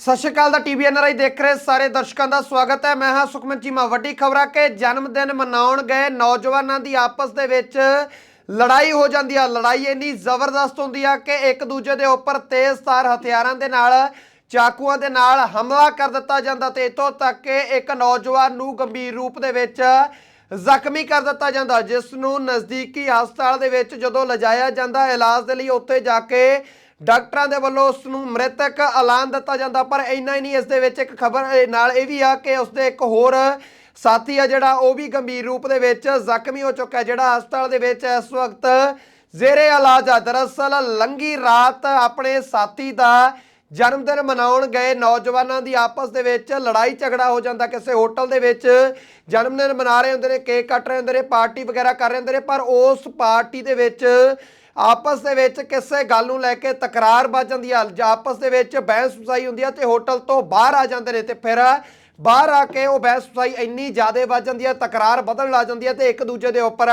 ਸਤਿ ਸ਼੍ਰੀ ਅਕਾਲ ਦਾ TV NRI ਦੇਖ ਰਹੇ ਸਾਰੇ ਦਰਸ਼ਕਾਂ ਦਾ ਸਵਾਗਤ ਹੈ। ਮੈਂ ਹਾਂ ਸੁਖਮਨ ਚੀਮਾ ਵੱਡੀ ਖਬਰਾਂ ਕਿ ਜਨਮ ਦਿਨ ਮਨਾਉਣ ਗਏ ਨੌਜਵਾਨਾਂ ਦੀ ਆਪਸ ਦੇ ਵਿੱਚ ਲੜਾਈ ਹੋ ਜਾਂਦੀ ਆ। ਲੜਾਈ ਇੰਨੀ ਜ਼ਬਰਦਸਤ ਹੁੰਦੀ ਆ ਕਿ ਇੱਕ ਦੂਜੇ ਦੇ ਉੱਪਰ ਤੇਜ਼ਧਾਰ ਹਥਿਆਰਾਂ ਦੇ ਨਾਲ, ਚਾਕੂਆਂ ਦੇ ਨਾਲ ਹਮਲਾ ਕਰ ਦਿੱਤਾ ਜਾਂਦਾ ਤੇ ਇਤੋਂ ਤੱਕ ਕਿ ਇੱਕ ਨੌਜਵਾਨ ਨੂੰ ਗੰਭੀਰ ਰੂਪ ਦੇ ਵਿੱਚ ਜ਼ਖਮੀ ਕਰ ਦਿੱਤਾ ਜਾਂਦਾ, ਜਿਸ ਨੂੰ ਨਜ਼ਦੀਕੀ ਹਸਪਤਾਲ ਦੇ ਵਿੱਚ ਜਦੋਂ ਲਿਜਾਇਆ ਜਾਂਦਾ, ਇਲਾਜ ਦੇ ਲਈ ਉੱਥੇ ਜਾ ਕੇ ਡਾਕਟਰਾਂ ਦੇ ਵੱਲੋਂ ਉਸ ਨੂੰ ਮ੍ਰਿਤਕ ਐਲਾਨ ਦਿੱਤਾ ਜਾਂਦਾ, ਪਰ ਇੰਨਾ ਹੀ ਨਹੀਂ, ਇਸ ਦੇ ਵਿੱਚ ਇੱਕ ਖਬਰ ਨਾਲ ਇਹ ਵੀ ਆ ਕਿ ਉਸ ਦੇ ਇੱਕ ਹੋਰ ਸਾਥੀ ਆ ਜਿਹੜਾ, ਉਹ ਵੀ ਗੰਭੀਰ ਰੂਪ ਦੇ ਵਿੱਚ ਜ਼ਖਮੀ ਹੋ ਚੁੱਕਾ ਜਿਹੜਾ ਹਸਪਤਾਲ ਦੇ ਵਿੱਚ ਇਸ ਵਕਤ ਜ਼ੇਰੇ ਇਲਾਜ ਆ। ਦਰਅਸਲ ਲੰਗੀ ਰਾਤ ਆਪਣੇ ਸਾਥੀ ਦਾ ਜਨਮ ਦਿਨ ਮਨਾਉਣ ਗਏ ਨੌਜਵਾਨਾਂ ਦੀ ਆਪਸ ਦੇ ਵਿੱਚ ਲੜਾਈ ਝਗੜਾ ਹੋ ਜਾਂਦਾ ਕਿਸੇ ਹੋਟਲ ਦੇ ਵਿੱਚ। ਜਨਮ ਦਿਨ ਮਨਾ ਰਹੇ ਹੁੰਦੇ ਨੇ, ਕੇਕ ਕੱਟ ਰਹੇ ਹੁੰਦੇ ਨੇ, ਪਾਰਟੀ ਵਗੈਰਾ ਕਰ ਰਹੇ ਹੁੰਦੇ ਨੇ, ਪਰ ਉਸ ਪਾਰਟੀ ਦੇ ਵਿੱਚ ਆਪਸ ਦੇ ਵਿੱਚ ਕਿਸੇ ਗੱਲ ਨੂੰ ਲੈ ਕੇ ਤਕਰਾਰ ਵੱਜ ਜਾਂਦੀ ਹੈ ਜਾਂ ਆਪਸ ਦੇ ਵਿੱਚ ਬਹਿਸ ਫਸਾਈ ਹੁੰਦੀ ਆ ਤੇ ਹੋਟਲ ਤੋਂ ਬਾਹਰ ਆ ਜਾਂਦੇ ਨੇ ਤੇ ਫਿਰ ਬਾਹਰ ਆ ਕੇ ਉਹ ਬਹਿਸ ਫਸਾਈ ਇੰਨੀ ਜ਼ਿਆਦਾ ਵੱਜ ਜਾਂਦੀ ਹੈ ਤਕਰਾਰ ਵਧਣ ਲੱਗ ਜਾਂਦੀ ਹੈ ਤੇ ਇੱਕ ਦੂਜੇ ਦੇ ਉੱਪਰ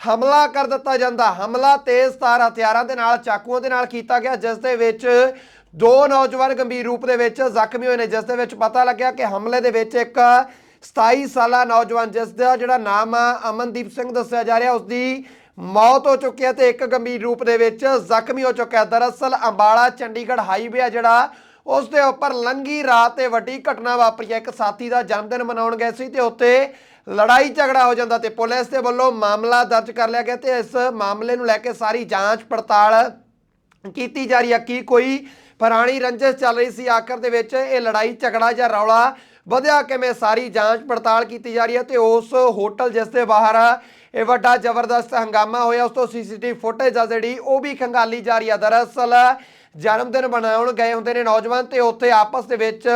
ਹਮਲਾ ਕਰ ਦਿੱਤਾ ਜਾਂਦਾ। ਹਮਲਾ ਤੇਜ਼ ਤਾਰ ਹਥਿਆਰਾਂ ਦੇ ਨਾਲ, ਚਾਕੂਆਂ ਦੇ ਨਾਲ ਕੀਤਾ ਗਿਆ, ਜਿਸ ਦੇ ਵਿੱਚ ਦੋ ਨੌਜਵਾਨ ਗੰਭੀਰ ਰੂਪ ਦੇ ਵਿੱਚ ਜ਼ਖਮੀ ਹੋਏ ਨੇ, ਜਿਸ ਦੇ ਵਿੱਚ ਪਤਾ ਲੱਗਿਆ ਕਿ ਹਮਲੇ ਦੇ ਵਿੱਚ ਇੱਕ 27 ਸਾਲਾ ਨੌਜਵਾਨ, ਜਿਸ ਦਾ ਜਿਹੜਾ ਨਾਮ ਆ, ਅਮਨਦੀਪ ਸਿੰਘ ਦੱਸਿਆ ਜਾ ਰਿਹਾ ਉਸ ਦੀ ਮੌਤ ਹੋ ਚੁੱਕੀ ਹੈ ਤੇ ਇੱਕ ਗੰਭੀਰ ਰੂਪ ਦੇ ਵਿੱਚ ਜ਼ਖਮੀ ਹੋ ਚੁੱਕਾ ਹੈ। ਦਰਅਸਲ ਅੰਬਾਲਾ ਚੰਡੀਗੜ੍ਹ ਹਾਈਵੇ ਆ ਜਿਹੜਾ, ਉਸ ਦੇ ਉੱਪਰ ਲੰਗੀ ਰਾਤ ਤੇ ਵੱਡੀ ਘਟਨਾ ਵਾਪਰੀ ਹੈ। ਇੱਕ ਸਾਥੀ ਦਾ ਜਨਮ ਦਿਨ ਮਨਾਉਣ ਗਏ ਸੀ ਤੇ ਉੱਥੇ ਲੜਾਈ ਝਗੜਾ ਹੋ ਜਾਂਦਾ ਤੇ ਪੁਲਿਸ ਦੇ ਵੱਲੋਂ ਮਾਮਲਾ ਦਰਜ ਕਰ ਲਿਆ ਗਿਆ ਤੇ ਇਸ ਮਾਮਲੇ ਨੂੰ ਲੈ ਕੇ ਸਾਰੀ ਜਾਂਚ ਪੜਤਾਲ ਕੀਤੀ ਜਾ ਰਹੀ ਹੈ ਕੀ ਕੋਈ ਪੁਰਾਣੀ ਰੰਜਿਸ਼ ਚੱਲ ਰਹੀ ਸੀ? ਆਖਰ ਦੇ ਵਿੱਚ ਇਹ ਲੜਾਈ, ਝਗੜਾ ਜਾਂ ਰੌਲਾ ਵਧਿਆ ਕਿਵੇਂ? ਸਾਰੀ ਜਾਂਚ ਪੜਤਾਲ ਕੀਤੀ ਜਾ ਰਹੀ ਹੈ ਤੇ ਉਸ ਹੋਟਲ ਜਿਸ ਦੇ ਬਾਹਰ ਇਹ ਵੱਡਾ ਜ਼ਬਰਦਸਤ ਹੰਗਾਮਾ ਹੋਇਆ, ਉਸ ਤੋਂ ਸੀਸੀਟੀਵੀ ਫੁਟੇਜ ਆ ਜਿਹੜੀ, ਉਹ ਵੀ ਖੰਗਾਲੀ ਜਾ ਰਹੀ ਹੈ ਦਰਅਸਲ ਜਨਮ ਦਿਨ ਮਨਾਉਣ ਗਏ ਹੁੰਦੇ ਨੇ ਨੌਜਵਾਨ ਤੇ ਉੱਥੇ ਆਪਸ ਦੇ ਵਿੱਚ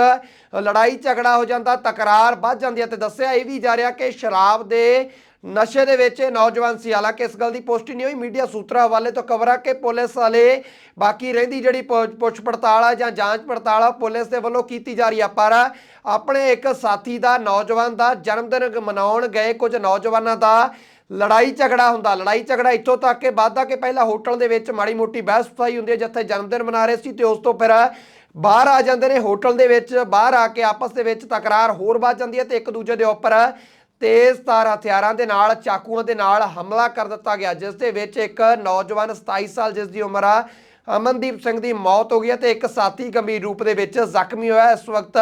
ਲੜਾਈ, ਝਗੜਾ ਹੋ ਜਾਂਦਾ, ਤਕਰਾਰ ਵੱਧ ਜਾਂਦੀ ਹੈ ਤੇ ਦੱਸਿਆ ਇਹ ਵੀ ਜਾ ਰਿਹਾ ਕਿ ਸ਼ਰਾਬ ਦੇ ਨਸ਼ੇ ਦੇ ਵਿੱਚ ਇਹ ਨੌਜਵਾਨ ਸੀ। ਹਾਲਾਂਕਿ ਇਸ ਗੱਲ ਦੀ ਪੁਸ਼ਟੀ ਨਹੀਂ ਹੋਈ। ਮੀਡੀਆ ਸੂਤਰਾਂ ਹਵਾਲੇ ਤੋਂ ਖਬਰ ਆ ਕਿ ਪੁਲਿਸ ਵਾਲੇ ਬਾਕੀ ਰਹਿੰਦੀ ਜਿਹੜੀ ਪੁ- ਪੁੱਛ ਪੜਤਾਲ ਆ ਜਾਂ ਜਾਂਚ ਪੜਤਾਲ ਆ ਪੁਲਿਸ ਦੇ ਵੱਲੋਂ ਕੀਤੀ ਜਾ ਰਹੀ ਆ। ਪਰ ਆਪਣੇ ਇੱਕ ਸਾਥੀ ਦਾ, ਨੌਜਵਾਨ ਦਾ ਜਨਮ ਦਿਨ ਮਨਾਉਣ ਗਏ ਕੁਝ ਨੌਜਵਾਨਾਂ ਦਾ ਲੜਾਈ ਝਗੜਾ ਹੁੰਦਾ। ਲੜਾਈ ਝਗੜਾ ਇੱਥੋਂ ਤੱਕ ਕਿ ਵੱਧਦਾ ਕਿ ਪਹਿਲਾਂ ਹੋਟਲ ਦੇ ਵਿੱਚ ਮਾੜੀ ਮੋਟੀ ਬਹਿਸ ਫਸਾਈ ਹੁੰਦੀ ਹੈ, ਜਿੱਥੇ ਜਨਮ ਦਿਨ ਮਨਾ ਰਹੇ ਸੀ ਤੇ ਉਸ ਤੋਂ ਫਿਰ ਬਾਹਰ ਆ ਜਾਂਦੇ ਨੇ। ਹੋਟਲ ਦੇ ਵਿੱਚ ਬਾਹਰ ਆ ਕੇ ਆਪਸ ਦੇ ਵਿੱਚ ਤਕਰਾਰ ਹੋਰ ਵੱਧ ਜਾਂਦੀ ਹੈ ਤੇ ਇੱਕ ਦੂਜੇ ਦੇ ਉੱਪਰ ਤੇਜ਼ ਤਾਰ ਹਥਿਆਰਾਂ ਦੇ ਨਾਲ, ਚਾਕੂਆਂ ਦੇ ਨਾਲ ਹਮਲਾ ਕਰ ਦਿੱਤਾ ਗਿਆ, ਜਿਸ ਦੇ ਵਿੱਚ ਇੱਕ ਨੌਜਵਾਨ 27 ਸਾਲ, ਜਿਸ ਦੀ ਉਮਰ ਆ ਅਮਨਦੀਪ ਸਿੰਘ ਦੀ ਮੌਤ ਹੋ ਗਈ ਹੈ ਤੇ ਇੱਕ ਸਾਥੀ ਗੰਭੀਰ ਰੂਪ ਦੇ ਵਿੱਚ ਜ਼ਖਮੀ ਹੋਇਆ ਇਸ ਵਕਤ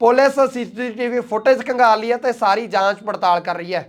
ਪੁਲਿਸ ਸੀਸੀਟੀਵੀ ਫੁਟੇਜ ਖੰਗਾਲ ਲਈ ਹੈ ਤੇ ਸਾਰੀ ਜਾਂਚ ਪੜਤਾਲ ਕਰ ਰਹੀ ਹੈ।